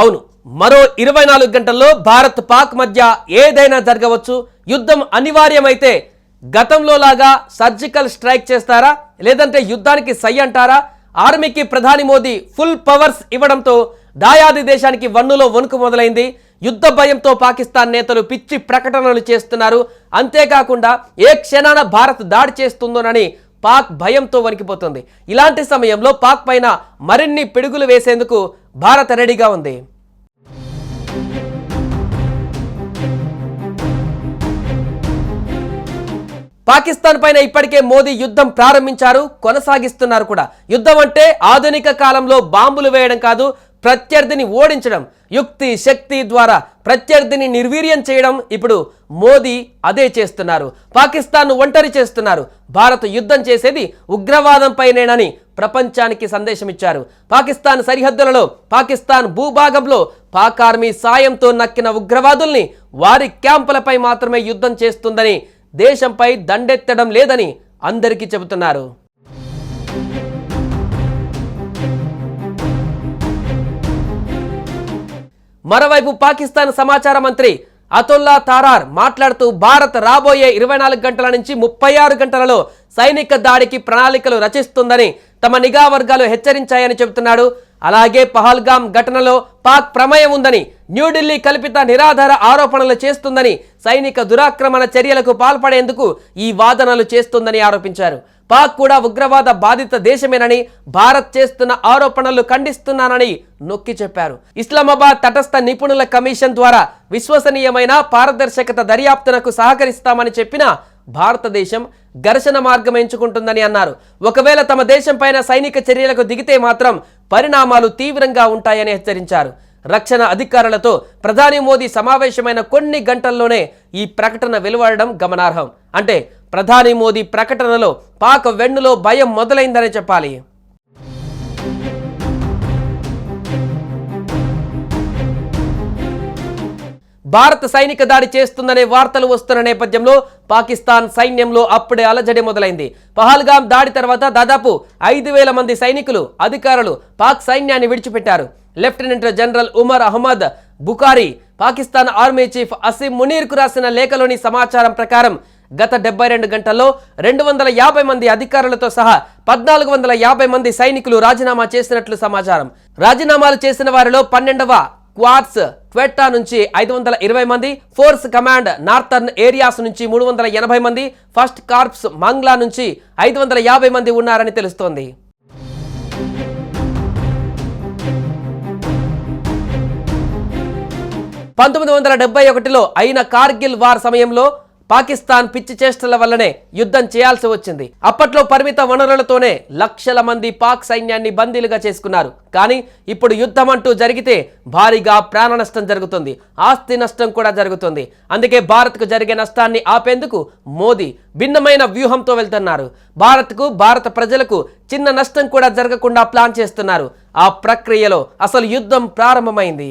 అవును మరో ఇరవై నాలుగు గంటల్లో భారత్ పాక్ మధ్య ఏదైనా జరగవచ్చు. యుద్ధం అనివార్యమైతే గతంలో లాగా సర్జికల్ స్ట్రైక్ చేస్తారా? లేదంటే యుద్ధానికి సై అంటారా? ఆర్మీకి ప్రధాని మోదీ ఫుల్ పవర్స్ ఇవ్వడంతో దాయాది దేశానికి వన్నులో వణుకు మొదలైంది. యుద్ధ భయంతో పాకిస్తాన్ నేతలు పిచ్చి ప్రకటనలు చేస్తున్నారు. అంతేకాకుండా ఏ క్షణాన భారత్ దాడి చేస్తుందోనని పాక్ భయంతో వణికిపోతుంది. ఇలాంటి సమయంలో పాక్ పైన మరిన్ని పిడుగులు వేసేందుకు భారత్ రెడీగా ఉంది. పాకిస్తాన్ పైన ఇప్పటికే మోదీ యుద్ధం ప్రారంభించారు కొనసాగిస్తున్నారు కూడా. యుద్ధం అంటే ఆధునిక కాలంలో బాంబులు వేయడం కాదు ప్రత్యర్థిని ఓడించడం యుక్తి శక్తి ద్వారా ప్రత్యర్థిని నిర్వీర్యం చేయడం ఇప్పుడు మోదీ అదే చేస్తున్నారు. పాకిస్తాన్ను ఒంటరి చేస్తున్నారు. భారత్ యుద్ధం చేసేది ఉగ్రవాదంపైనేనని ప్రపంచానికి సందేశం ఇచ్చారు పాకిస్తాన్ సరిహద్దులలో పాకిస్తాన్ భూభాగంలో పాక్ ఆర్మీ సాయంతో నక్కిన ఉగ్రవాదుల్ని వారి క్యాంపులపై మాత్రమే యుద్ధం చేస్తుందని దేశంపై దండెత్తడం లేదని అందరికీ చెబుతున్నారు. మరోవైపు పాకిస్తాన్ సమాచార మంత్రి అతుల్లా తారార్ మాట్లాడుతూ భారత్ రాబోయే ఇరవై నాలుగు గంటల నుంచి ముప్పై ఆరు గంటలలో సైనిక దాడికి ప్రణాళికలు రచిస్తుందని తమ నిఘా వర్గాలు హెచ్చరించాయని చెబుతున్నాడు. అలాగే పహల్గామ్ ఘటనలో పాక్ ప్రమేయం ఉందని న్యూఢిల్లీ కల్పిత నిరాధార ఆరోపణలు చేస్తుందని సైనిక దురాక్రమణ చర్యలకు పాల్పడేందుకు ఈ వాదనలు చేస్తుందని ఆరోపించారు. పాక్ కూడా ఉగ్రవాద బాధిత దేశమేనని భారత్ చేస్తున్న ఆరోపణలు ఖండిస్తున్నానని నొక్కి చెప్పారు. ఇస్లామాబాద్ తటస్థ నిపుణుల కమిషన్ ద్వారా విశ్వసనీయమైన పారదర్శకత దర్యాప్తునకు సహకరిస్తామని చెప్పిన భారతదేశం ఘర్షణ మార్గం ఎంచుకుంటుందని అన్నారు. ఒకవేళ తమ దేశం పైన సైనిక చర్యలకు దిగితే మాత్రం పరిణామాలు తీవ్రంగా ఉంటాయని హెచ్చరించారు. రక్షణ అధికారులతో ప్రధాని మోదీ సమావేశమైన కొన్ని గంటల్లోనే ఈ ప్రకటన వెలువడడం గమనార్హం. అంటే ప్రధాని మోదీ ప్రకటనలో పాక్ వెన్నులో భయం మొదలైందని చెప్పాలి. భారత సైనిక దాడి చేస్తుందనే వార్తలు వస్తున్న నేపథ్యంలో పాకిస్తాన్ సైన్యంలో అప్పుడే అలజడి మొదలైంది. పహల్గాం దాడి తర్వాత దాదాపు ఐదు వేల మంది సైనికులు అధికారులు పాక్ సైన్యాన్ని విడిచిపెట్టారు. Lieutenant general Umar Ahmed Bukhari Pakistan army chief Asim మునీర్కు రాసిన లేఖలోని సమాచారం ప్రకారం గత డెబ్బై రెండు గంటల్లో రెండు వందల యాభై మంది అధికారులతో సహా పద్నాలుగు వందల యాభై మంది సైనికులు రాజీనామా చేసినట్లు సమాచారం. రాజీనామాలు చేసిన వారిలో పన్నెండవ క్వార్ట్స్ క్వెట్టా నుంచి ఐదు వందల ఇరవై మంది ఫోర్స్ కమాండ్ నార్థర్న్ ఏరియాస్ నుంచి మూడు వందల ఎనభై మంది ఫస్ట్ కార్ప్స్ మంగ్లా నుంచి ఐదు వందల యాభై మంది ఉన్నారని తెలుస్తోంది. పంతొమ్మిది వందల డెబ్బై ఒకటిలో అయిన కార్గిల్ వార్ సమయంలో పాకిస్తాన్ పిచ్చి చేష్టల వల్లనే యుద్ధం చేయాల్సి వచ్చింది. అప్పట్లో పరిమిత వనరులతోనే లక్షల మంది పాక్ సైన్యాన్ని బందీలుగా చేసుకున్నారు. కానీ ఇప్పుడు యుద్ధం అంటూ జరిగితే భారీగా ప్రాణ నష్టం జరుగుతుంది. ఆస్తి నష్టం కూడా జరుగుతుంది. అందుకే భారత్కు జరిగే నష్టాన్ని ఆపేందుకు మోదీ భిన్నమైన వ్యూహంతో వెళ్తున్నారు. భారత్కు భారత ప్రజలకు చిన్న నష్టం కూడా జరగకుండా ప్లాన్ చేస్తున్నారు. ఆ ప్రక్రియలో అసలు యుద్ధం ప్రారంభమైంది.